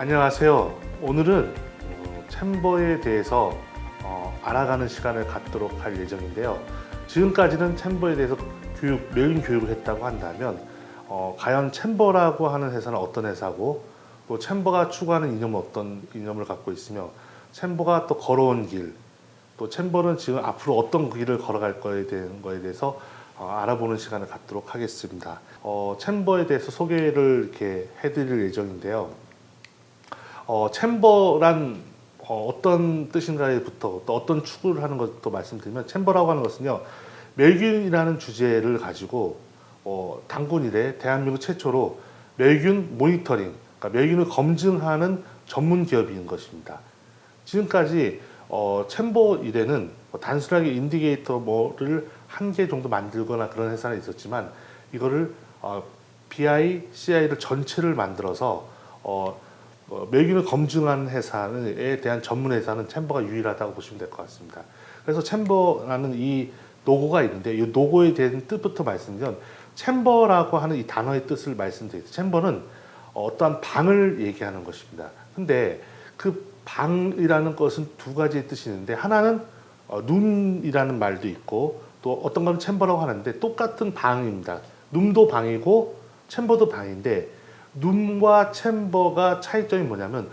안녕하세요. 오늘은 어, 챔버에 대해서 어, 알아가는 시간을 갖도록 할 예정인데요. 지금까지는 챔버에 대해서 교육, 메인 교육을 했다고 한다면 어, 과연 챔버라고 하는 회사는 어떤 회사고 또 챔버가 추구하는 이념은 어떤 이념을 갖고 있으며 챔버가 또 걸어온 길, 또 챔버는 지금 앞으로 어떤 길을 걸어갈 거에 대한 거에 대해서 어, 알아보는 시간을 갖도록 하겠습니다. 어, 챔버에 대해서 소개를 이렇게 해드릴 예정인데요. 어, 챔버란 어, 떤 뜻인가에부터 또 어떤 추구를 하는 것도 말씀드리면 챔버라고 하는 것은요 멸균이라는 주제를 가지고 어, 당군 이래 대한민국 최초로 멸균 모니터링, 그러니까 멸균을 검증하는 전문 기업인 것입니다. 지금까지 어, 챔버 이래는 뭐 단순하게 인디게이터 뭐를 한 개 정도 만들거나 그런 회사는 있었지만 이거를 어, BI, CI를 전체를 만들어서 어, 어, 멸균을 검증하는 회사에 대한 전문 회사는 챔버가 유일하다고 보시면 될 것 같습니다. 그래서 챔버라는 이 노고가 있는데 이 노고에 대한 뜻부터 말씀드리면 챔버라고 하는 이 단어의 뜻을 말씀드리겠습니다. 챔버는 어떠한 방을 얘기하는 것입니다. 근데 그 방이라는 것은 두 가지의 뜻이 있는데 하나는 어, 눈이라는 말도 있고 또 어떤 건 챔버라고 하는데 똑같은 방입니다. 눈도 방이고 챔버도 방인데 룸과 챔버가 차이점이 뭐냐면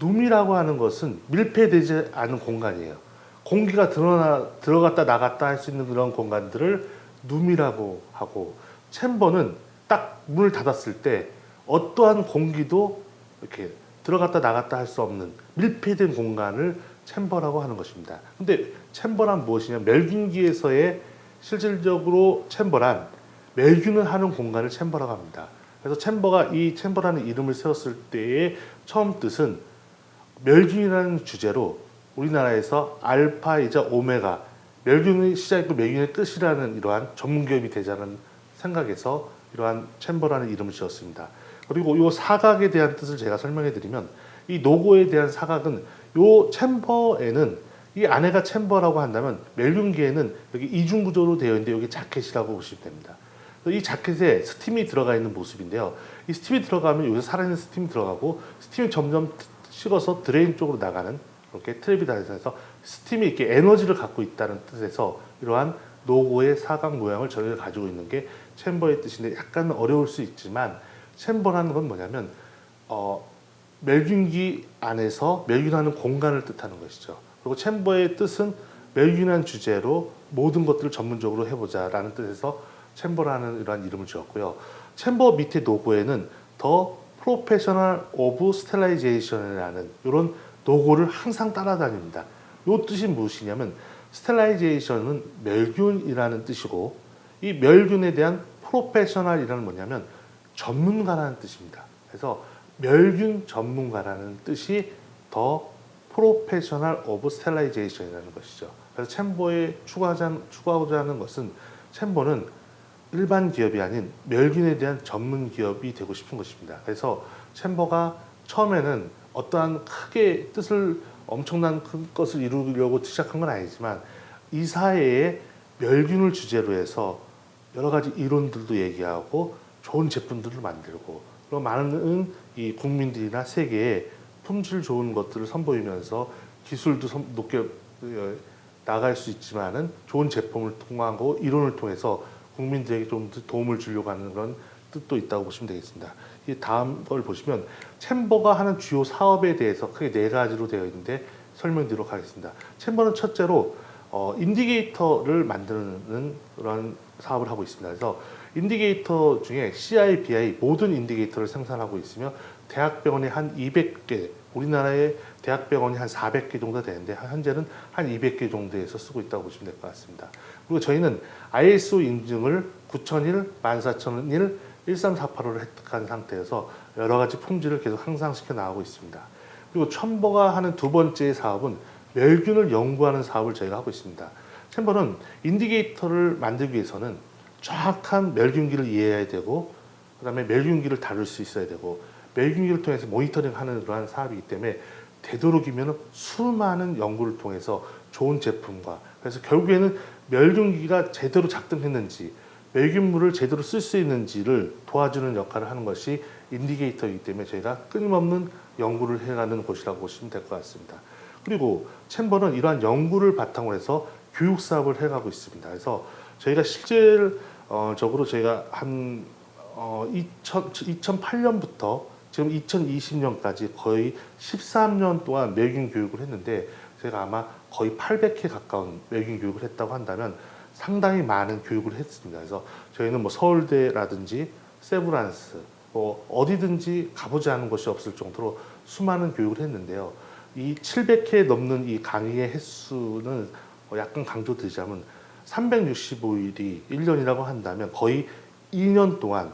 룸이라고 하는 것은 밀폐되지 않은 공간이에요. 공기가 들어나, 들어갔다 나갔다 할 수 있는 그런 공간들을 룸이라고 하고 챔버는 딱 문을 닫았을 때 어떠한 공기도 이렇게 들어갔다 나갔다 할 수 없는 밀폐된 공간을 챔버라고 하는 것입니다. 근데 챔버란 무엇이냐? 멸균기에서의 실질적으로 챔버란 멸균을 하는 공간을 챔버라고 합니다. 그래서 챔버가 이 챔버라는 이름을 세웠을 때의 처음 뜻은 멸균이라는 주제로 우리나라에서 알파이자 오메가 멸균의 시작이고 멸균의 끝이라는 이러한 전문 기업이 되자는 생각에서 이러한 챔버라는 이름을 지었습니다. 그리고 이 사각에 대한 뜻을 제가 설명해 드리면 이 노고에 대한 사각은 이 챔버에는 이 안에가 챔버라고 한다면 멸균기에는 여기 이중 구조로 되어 있는데 여기 자켓이라고 보시면 됩니다. 이 자켓에 스팀이 들어가 있는 모습인데요. 이 스팀이 들어가면 여기서 살아있는 스팀이 들어가고 스팀이 점점 식어서 드레인 쪽으로 나가는 이렇게 트랩이 달려서 스팀이 이렇게 에너지를 갖고 있다는 뜻에서 이러한 노고의 사각 모양을 저희가 가지고 있는 게 챔버의 뜻인데 약간 어려울 수 있지만 챔버라는 건 뭐냐면 어, 멸균기 안에서 멸균하는 공간을 뜻하는 것이죠. 그리고 챔버의 뜻은 멸균한 주제로 모든 것들을 전문적으로 해보자라는 뜻에서 챔버라는 이러한 이름을 지었고요. 챔버 밑에 노고에는 더 프로페셔널 오브 스텔라이제이션이라는 이런 노고를 항상 따라다닙니다. 이 뜻이 무엇이냐면 스텔라이제이션은 멸균이라는 뜻이고 이 멸균에 대한 프로페셔널이라는 뭐냐면 전문가라는 뜻입니다. 그래서 멸균 전문가라는 뜻이 더 프로페셔널 오브 스텔라이제이션이라는 것이죠. 그래서 챔버에 추구하자, 추구하고자 하는 것은 챔버는 일반 기업이 아닌 멸균에 대한 전문 기업이 되고 싶은 것입니다. 그래서 챔버가 처음에는 어떠한 크게 뜻을 엄청난 큰 것을 이루려고 시작한 건 아니지만 이 사회에 멸균을 주제로 해서 여러 가지 이론들도 얘기하고 좋은 제품들을 만들고 그리고 많은 이 국민들이나 세계에 품질 좋은 것들을 선보이면서 기술도 선- 높게 어, 나갈 수 있지만은 좋은 제품을 통하고 이론을 통해서 국민들에게 좀더 도움을 주려고 하는 그런 뜻도 있다고 보시면 되겠습니다. 이 다음 걸 보시면 챔버가 하는 주요 사업에 대해서 크게 네 가지로 되어 있는데 설명드리도록 하겠습니다. 챔버는 첫째로 어, 인디게이터를 만드는 그런 사업을 하고 있습니다. 그래서 인디게이터 중에 CI, BI 모든 인디게이터를 생산하고 있으며 대학병원이 한 200개, 우리나라의 대학병원이 한 400개 정도 되는데 현재는 한 200개 정도에서 쓰고 있다고 보시면 될 것 같습니다. 그리고 저희는 ISO 인증을 9001, 14001, 13485를 획득한 상태여서 여러 가지 품질을 계속 향상시켜 나가고 있습니다. 그리고 첨버가 하는 두 번째 사업은 멸균을 연구하는 사업을 저희가 하고 있습니다. 챔버는 인디게이터를 만들기 위해서는 정확한 멸균기를 이해해야 되고 그 다음에 멸균기를 다룰 수 있어야 되고 멸균기를 통해서 모니터링하는 그러한 사업이기 때문에 되도록이면 수많은 연구를 통해서 좋은 제품과 그래서 결국에는 멸균기가 제대로 작동했는지 멸균물을 제대로 쓸 수 있는지를 도와주는 역할을 하는 것이 인디게이터이기 때문에 저희가 끊임없는 연구를 해가는 곳이라고 보시면 될 것 같습니다. 그리고 챔버는 이러한 연구를 바탕으로 해서 교육 사업을 해가고 있습니다. 그래서 저희가 실 질적으로 저희가 한 어, 2000, 2008년부터 지금 2020년까지 거의 13년 동안 매균 교육을 했는데 제가 아마 거의 800회 가까운 매균 교육을 했다고 한다면 상당히 많은 교육을 했습니다. 그래서 저희는 뭐 서울대라든지 세브란스 뭐 어디든지 가보지 않은 곳이 없을 정도로 수많은 교육을 했는데요. 이 700회 넘는 이 강의의 횟수는 어, 약간 강조드리자면 365일이 1년이라고 한다면 거의 2년 동안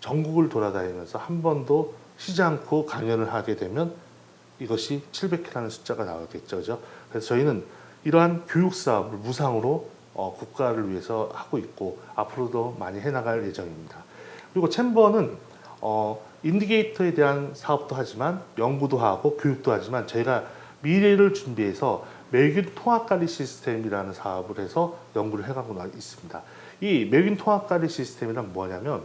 전국을 돌아다니면서 한 번도 쉬지 않고 강연을 하게 되면 이것이 700회라는 숫자가 나오겠죠. 그죠? 그래서 저희는 이러한 교육 사업을 무상으로 어, 국가를 위해서 하고 있고 앞으로도 많이 해나갈 예정입니다. 그리고 챔버는 어, 인디게이터에 대한 사업도 하지만 연구도 하고 교육도 하지만 저희가 미래를 준비해서 매균 통합 관리 시스템이라는 사업을 해서 연구를 해가고 나- 있습니다. 이 매균 통합 관리 시스템이란 뭐냐면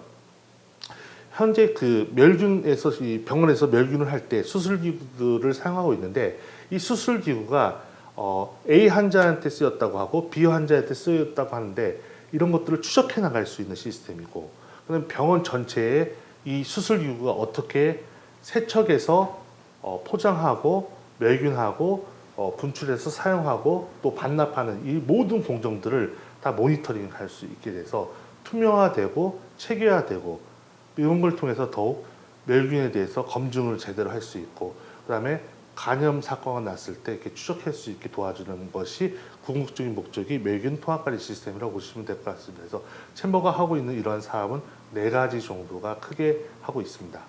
현재 그 멸균에서 이 병원에서 멸균을 할 때 수술 기구들을 사용하고 있는데 이 수술 기구가 어, A 환자한테 쓰였다고 하고 B 환자한테 쓰였다고 하는데 이런 것들을 추적해 나갈 수 있는 시스템이고 그다음 병원 전체에 이 수술 기구가 어떻게 세척해서 어, 포장하고 멸균하고 어, 분출해서 사용하고 또 반납하는 이 모든 공정들을 다 모니터링 할 수 있게 돼서 투명화되고 체계화되고 이런 걸 통해서 더욱 멸균에 대해서 검증을 제대로 할 수 있고 그다음에 간염 사건가 났을 때 이렇게 추적할 수 있게 도와주는 것이 궁극적인 목적이 멸균 통합관리 시스템이라고 보시면 될 것 같습니다. 그래서 챔버가 하고 있는 이러한 사업은 네 가지 정도가 크게 하고 있습니다.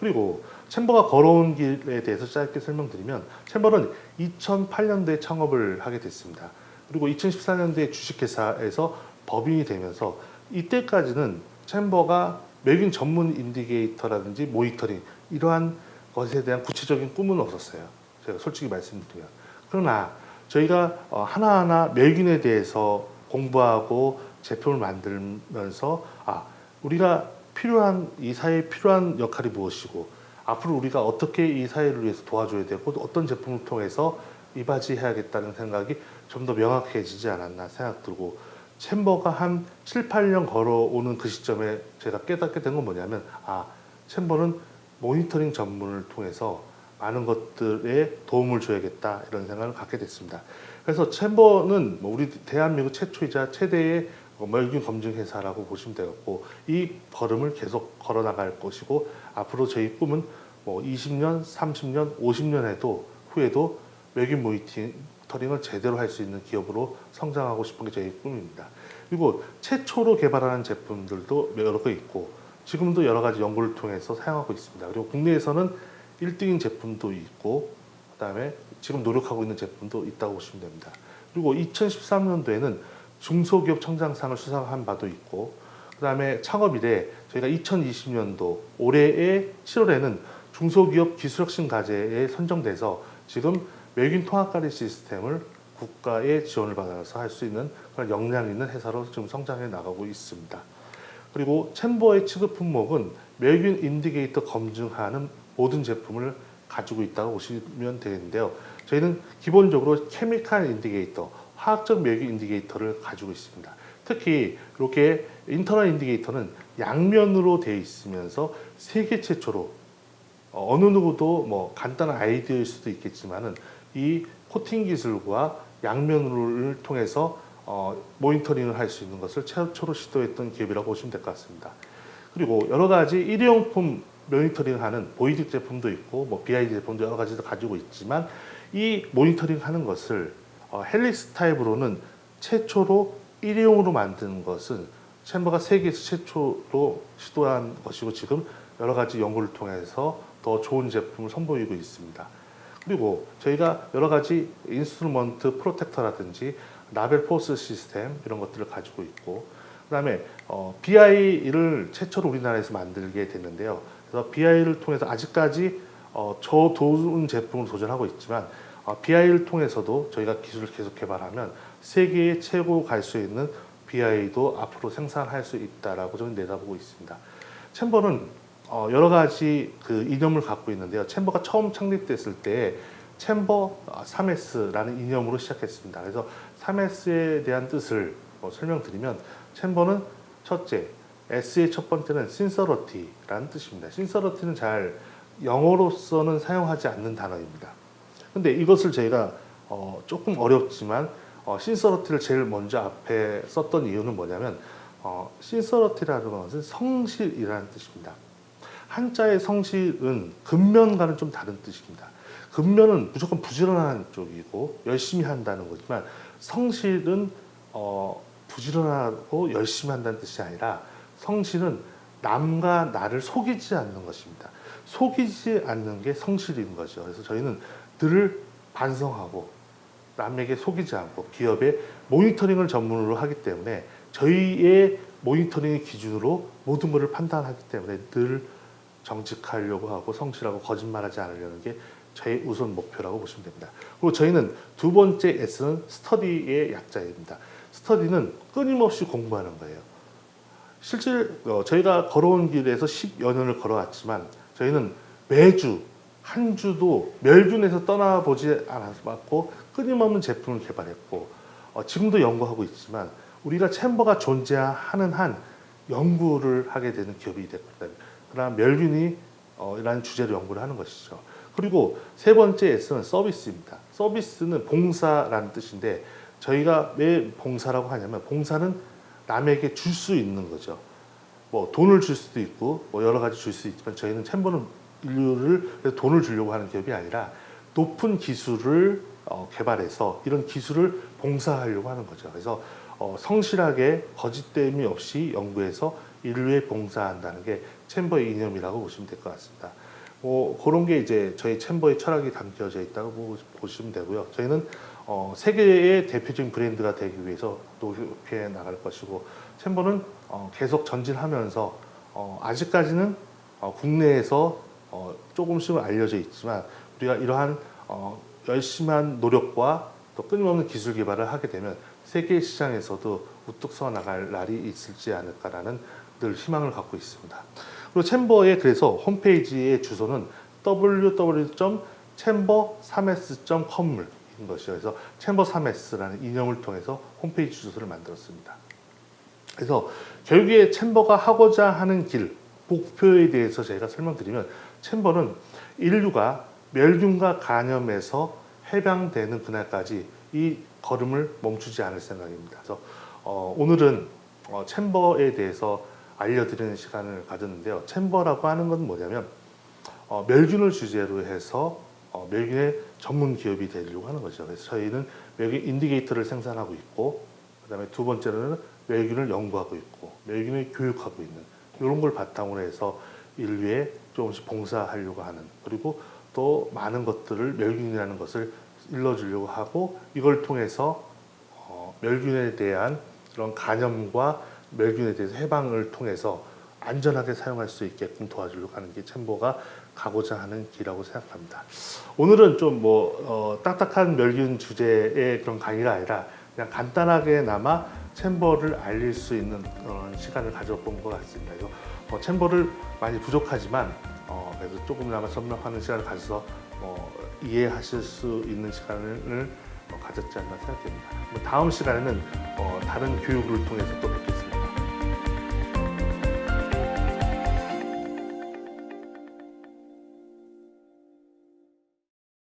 그리고 챔버가 걸어온 길에 대해서 짧게 설명드리면 챔버는 2008년도에 창업을 하게 됐습니다. 그리고 2014년도에 주식회사에서 법인이 되면서 이때까지는 챔버가 멸균 전문 인디게이터라든지 모니터링 이러한 것에 대한 구체적인 꿈은 없었어요. 제가 솔직히 말씀드리면. 그러나 저희가 어, 하나하나 멸균에 대해서 공부하고 제품을 만들면서 아 우리가 필요한 이 사회에 필요한 역할이 무엇이고 앞으로 우리가 어떻게 이 사회를 위해서 도와줘야 되고 또 어떤 제품을 통해서 이바지해야겠다는 생각이 좀 더 명확해지지 않았나 생각 들고 챔버가 한 7, 8년 걸어오는 그 시점에 제가 깨닫게 된 건 뭐냐면 아 챔버는 모니터링 전문을 통해서 많은 것들에 도움을 줘야겠다 이런 생각을 갖게 됐습니다. 그래서 챔버는 뭐 우리 대한민국 최초이자 최대의 뭐 멸균 검증 회사라고 보시면 되겠고 이 걸음을 계속 걸어 나갈 것이고 앞으로 저희 꿈은 뭐 20년, 30년, 50년에도 후에도 멸균 모니터링을 제대로 할 수 있는 기업으로 성장하고 싶은 게 저희 꿈입니다. 그리고 최초로 개발하는 제품들도 여러 개 있고 지금도 여러 가지 연구를 통해서 사용하고 있습니다. 그리고 국내에서는 1등인 제품도 있고 그다음에 지금 노력하고 있는 제품도 있다고 보시면 됩니다. 그리고 2013년도에는 중소기업 청장상을 수상한 바도 있고 그 다음에 창업 이래 저희가 2020년도 올해의 7월에는 중소기업 기술혁신 과제에 선정돼서 지금 멸균 통합관리 시스템을 국가의 지원을 받아서 할 수 있는 그런 역량 있는 회사로 지금 성장해 나가고 있습니다. 그리고 챔버의 취급 품목은 멸균 인디게이터 검증하는 모든 제품을 가지고 있다고 보시면 되는데요. 저희는 기본적으로 케미칼 인디게이터, 화학적 멸균 인디게이터를 가지고 있습니다. 특히 이렇게 인터널 인디게이터는 양면으로 되어 있으면서 세계 최초로 어, 어느 누구도 뭐 간단한 아이디어일 수도 있겠지만은 이 코팅 기술과 양면을 통해서 어, 모니터링을 할 수 있는 것을 최초로 시도했던 기업이라고 보시면 될 것 같습니다. 그리고 여러 가지 일회용품 모니터링하는 보이직 제품도 있고 뭐 BID 제품도 여러 가지도 가지고 있지만 이 모니터링하는 것을 어, 헬릭스 타입으로는 최초로 일회용으로 만드는 것은 챔버가 세계에서 최초로 시도한 것이고 지금 여러 가지 연구를 통해서 더 좋은 제품을 선보이고 있습니다. 그리고 저희가 여러 가지 인스트루먼트 프로텍터라든지 라벨 포스 시스템 이런 것들을 가지고 있고 그다음에 어, BI를 최초로 우리나라에서 만들게 됐는데요. 그래서 BI를 통해서 아직까지 어, 저도운 제품을 도전하고 있지만 어, BI를 통해서도 저희가 기술을 계속 개발하면 세계의 최고 갈 수 있는 BI도 앞으로 생산할 수 있다라고 저는 내다보고 있습니다. 챔버는 어, 여러 가지 그 이념을 갖고 있는데요. 챔버가 처음 창립됐을 때 챔버 3S라는 이념으로 시작했습니다. 그래서 3S에 대한 뜻을 어, 설명드리면 챔버는 첫째, S의 첫 번째는 sincerity라는 뜻입니다. sincerity는 잘 영어로서는 사용하지 않는 단어입니다. 근데 이것을 저희가 어, 조금 어렵지만 어, sincerity를 제일 먼저 앞에 썼던 이유는 뭐냐면 어, sincerity라는 것은 성실이라는 뜻입니다. 한자의 성실은 근면과는 좀 다른 뜻입니다. 근면은 무조건 부지런한 쪽이고 열심히 한다는 거지만 성실은 어, 부지런하고 열심히 한다는 뜻이 아니라 성실은 남과 나를 속이지 않는 것입니다. 속이지 않는 게 성실인 거죠. 그래서 저희는 늘 반성하고 남에게 속이지 않고 기업의 모니터링을 전문으로 하기 때문에 저희의 모니터링의 기준으로 모든 것을 판단하기 때문에 늘 정직하려고 하고 성실하고 거짓말하지 않으려는 게 저의 우선 목표라고 보시면 됩니다. 그리고 저희는 두 번째 S는 스터디의 약자입니다. 스터디는 끊임없이 공부하는 거예요. 실제 어, 저희가 걸어온 길에서 10여 년을 걸어왔지만 저희는 매주 한 주도 멸균에서 떠나보지 않았고 끊임없는 제품을 개발했고 어, 지금도 연구하고 있지만 우리가 챔버가 존재하는 한 연구를 하게 되는 기업이 됐거든요. 그러나 멸균이 어, 주제로 연구를 하는 것이죠. 그리고 세 번째 S는 서비스입니다. 서비스는 봉사라는 뜻인데 저희가 왜 봉사라고 하냐면 봉사는 남에게 줄 수 있는 거죠. 뭐 돈을 줄 수도 있고 뭐 여러 가지 줄 수 있지만 저희는 챔버는 인류를 돈을 주려고 하는 기업이 아니라 높은 기술을 어, 개발해서 이런 기술을 봉사하려고 하는 거죠. 그래서 어, 성실하게 거짓됨이 없이 연구해서 인류에 봉사한다는 게 챔버의 이념이라고 보시면 될 것 같습니다. 뭐 그런 게 이제 저희 챔버의 철학이 담겨져 있다고 보- 보시면 되고요. 저희는 어, 세계의 대표적인 브랜드가 되기 위해서 노력해 나갈 것이고 챔버는 어, 계속 전진하면서 어, 아직까지는 어, 국내에서 어, 조금씩은 알려져 있지만 우리가 이러한 어, 열심한 노력과 또 끊임없는 기술 개발을 하게 되면 세계 시장에서도 우뚝 서 나갈 날이 있을지 않을까라는 늘 희망을 갖고 있습니다. 그리고 챔버의 그래서 홈페이지의 주소는 www.chamber3s.com인 것이요. 그래서 챔버 3s라는 이념을 통해서 홈페이지 주소를 만들었습니다. 그래서 결국에 챔버가 하고자 하는 길 목표에 대해서 제가 설명드리면 챔버는 인류가 멸균과 간염에서 해방되는 그날까지 이 걸음을 멈추지 않을 생각입니다. 그래서 어, 오늘은 어, 챔버에 대해서 알려드리는 시간을 가졌는데요. 챔버라고 하는 건 뭐냐면 어, 멸균을 주제로 해서 어, 멸균의 전문 기업이 되려고 하는 거죠. 그래서 저희는 멸균 인디게이터를 생산하고 있고, 그다음에 두 번째로는 멸균을 연구하고 있고, 멸균을 교육하고 있는 이런 걸 바탕으로 해서 인류에 조금씩 봉사하려고 하는 그리고 또 많은 것들을 멸균이라는 것을 일러주려고 하고 이걸 통해서 어, 멸균에 대한 그런 간염과 멸균에 대해서 해방을 통해서 안전하게 사용할 수 있게끔 도와주려고 하는 게 챔버가 가고자 하는 길이라고 생각합니다. 오늘은 좀뭐 딱딱한 멸균 주제의 그런 강의가 아니라 그냥 간단하게나마 챔버를 알릴 수 있는 그런 시간을 가져본 것 같습니다. 그래서 어, 챔버를 많이 부족하지만 어, 그래도 조금이나마 설명하는 시간을 가져서 어, 이해하실 수 있는 시간을 어, 가졌지 않나 생각됩니다. 뭐 다음 시간에는 어, 다른 교육을 통해서 또 뵙겠습니다.